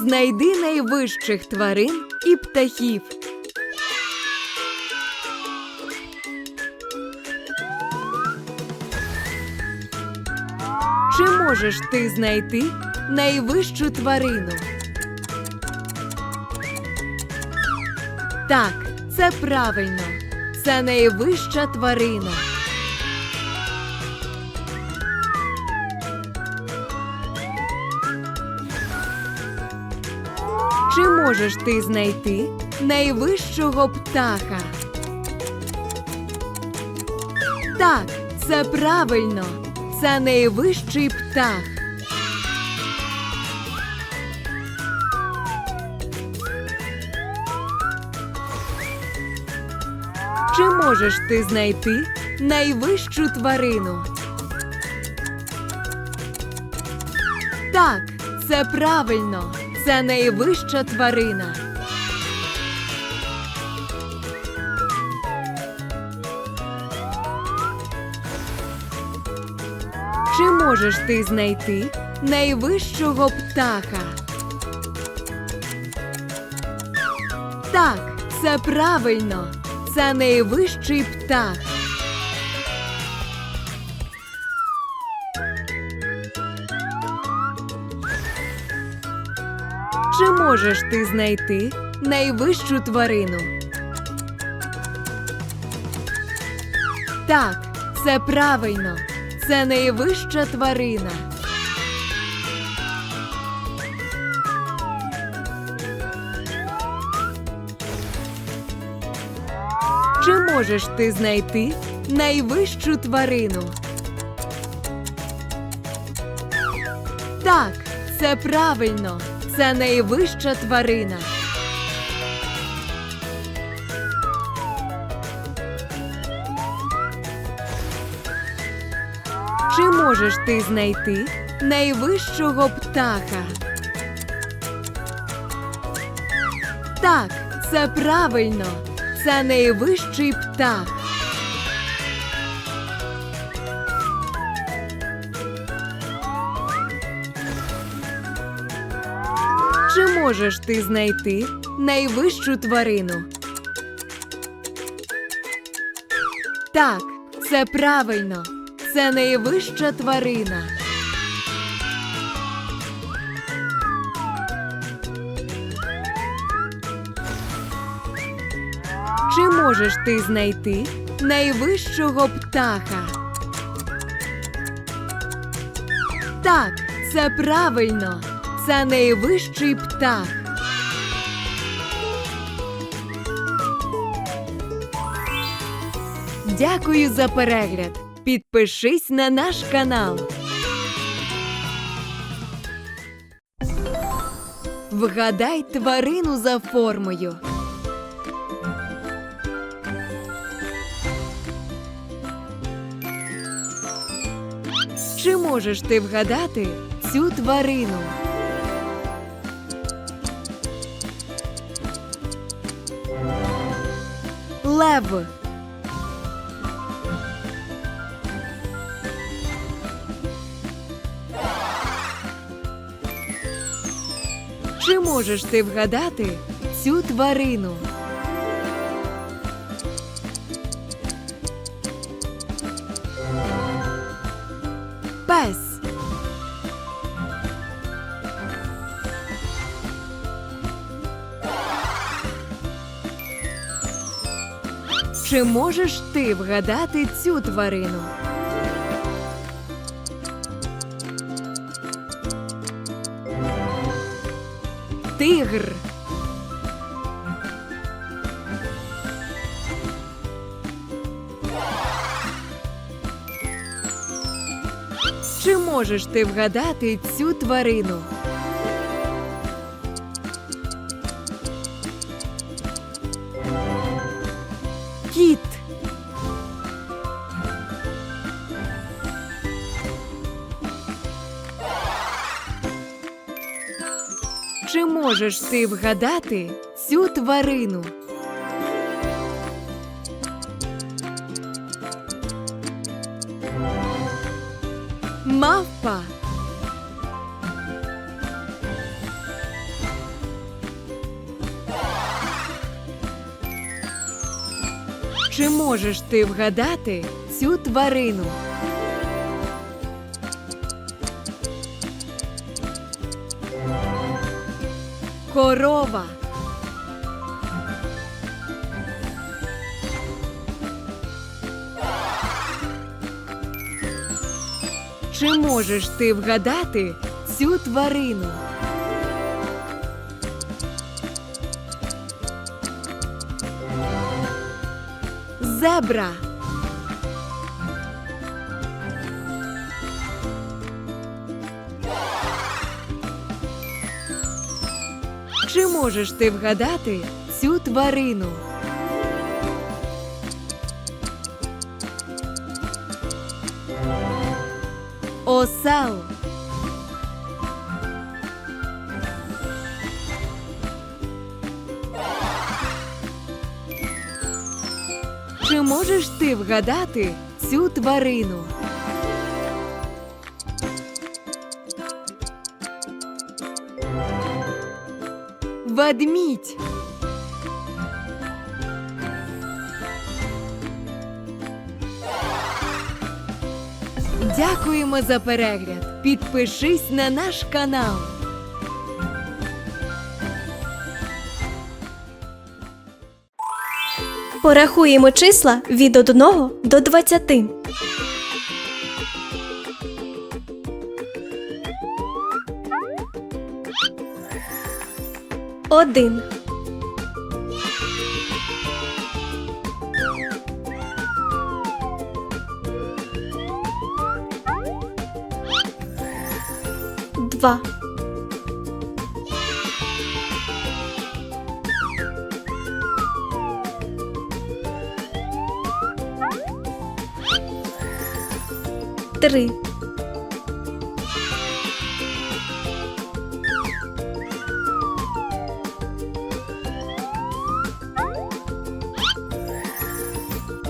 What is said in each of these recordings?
Знайди найвищих тварин і птахів. Чи можеш ти знайти найвищу тварину? Так, це правильно. Це найвища тварина. Можеш ти знайти найвищого птаха? Так, це правильно. Це найвищий птах. Чи можеш ти знайти найвищу тварину? Так, це правильно. Це найвища тварина. Чи можеш ти знайти найвищого птаха? Так, це правильно. Це найвищий птах. Можеш ти знайти найвищу тварину? Так, це правильно. Це найвища тварина. Чи можеш ти знайти найвищу тварину? Так, це правильно. Це найвища тварина. Чи можеш ти знайти найвищого птаха? Так, це правильно. Це найвищий птах. Можеш ти знайти найвищу тварину? Так, це правильно. Це найвища тварина. Чи можеш ти знайти найвищого птаха? Так, це правильно. Це найвищий птах. Дякую за перегляд. Підпишись на наш канал. Вгадай тварину за формою. Чи можеш ти вгадати цю тварину? Лев. Чи можеш ти вгадати цю тварину? Чи можеш ти вгадати цю тварину? Тигр. Чи можеш ти вгадати цю тварину? Чи можеш ти вгадати цю тварину? Мавпа. Чи можеш ти вгадати цю тварину? Корова. Чи можеш ти вгадати цю тварину? Зебра. Чи можеш ти вгадати цю тварину? Осел. Чи можеш ти вгадати цю тварину? Ведмідь. Дякуємо за перегляд. Підпишись на наш канал. Порахуємо числа від 1 до 20. Один. Два. Три.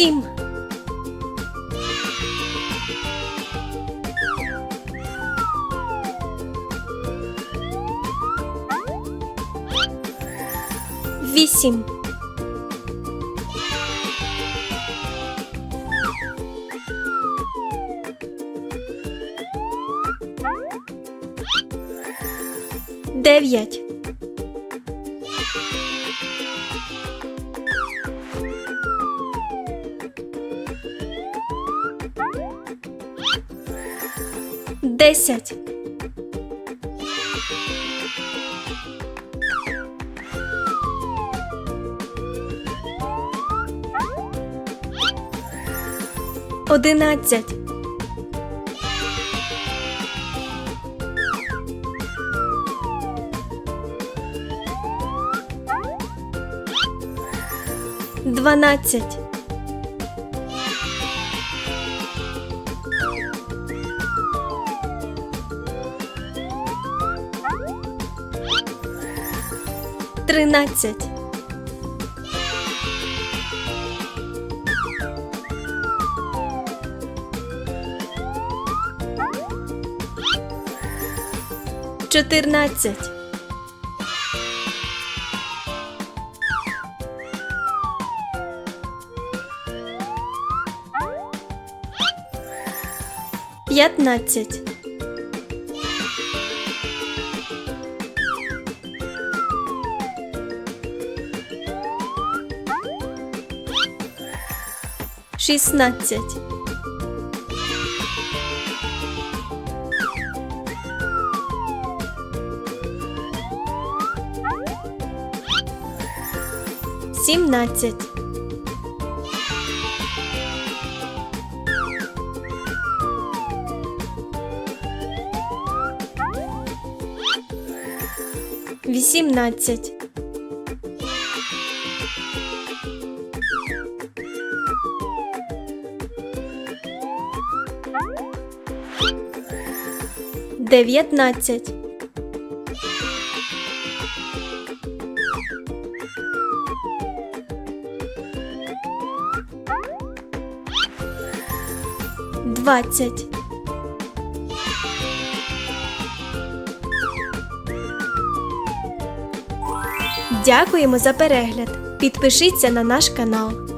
Сім. Вісім. Дев'ять. Десять. Одинадцять. Дванадцять. Тринадцять. Чотирнадцять. П'ятнадцять. Шістнадцять. Сімнадцять. Вісімнадцять. Дев'ятнадцять. Двадцять. Дякуємо за перегляд. Підпишіться на наш канал.